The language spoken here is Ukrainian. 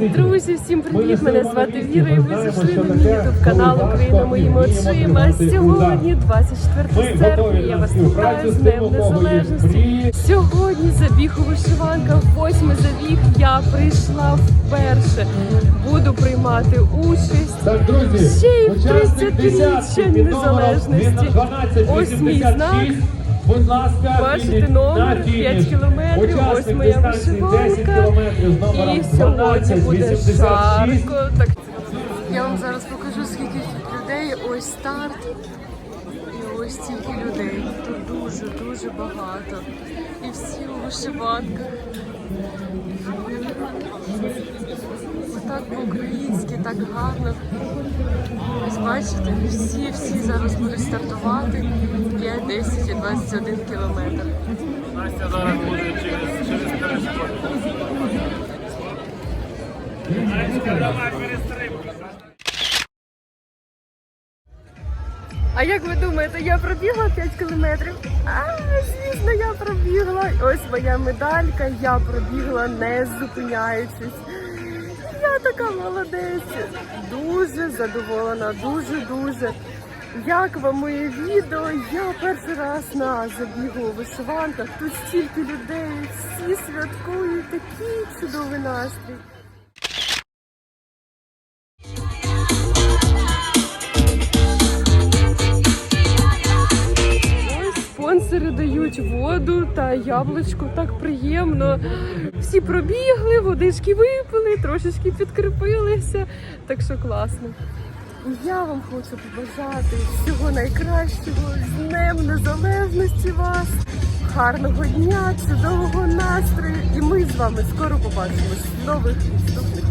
Друзі, всім привіт! Мене звати Віра, і ви зайшли на мій ютуб канал Україна моїми очима. Сьогодні 24 серпня. Я вас вітаю з Днем Незалежності. Сьогодні забіг у вишиванках, восьмий забіг. Я прийшла вперше. Буду приймати участь. Ще й в учасник 30-річчя десятки під номером незалежності. Ось мій знак. 1286. Будь ласка, Бачите номер 5 кілометрів, ось моя вишиванка. І сьогодні буде 1286. жарко. Так. Я вам зараз покажу, скільки тут людей. Ось старт. І ось стільки людей. Тут дуже, дуже багато. І всі у вишиванках. Так по-українськи, так гарно. Ось бачите, всі, всі зараз будуть стартувати 5, 10 і 21 кілометр. Настя зараз буде через, через 3 А як ви думаєте, я пробігла 5 кілометрів? А, звісно, пробігла. Ось моя медалька, я пробігла не зупиняючись. Я така молодець. Дуже задоволена, дуже-дуже. Як вам моє відео? Я перший раз на забігу у вишиванках. Тут стільки людей, всі святкують, такий чудовий настрій. Дають воду та яблучко. Так приємно. Всі пробігли, водички випили, трошечки підкріпилися. Так що класно. І Я вам хочу побажати всього найкращого з Днем Незалежності вас, гарного дня, чудового настрою. І ми з вами скоро побачимось в нових наступних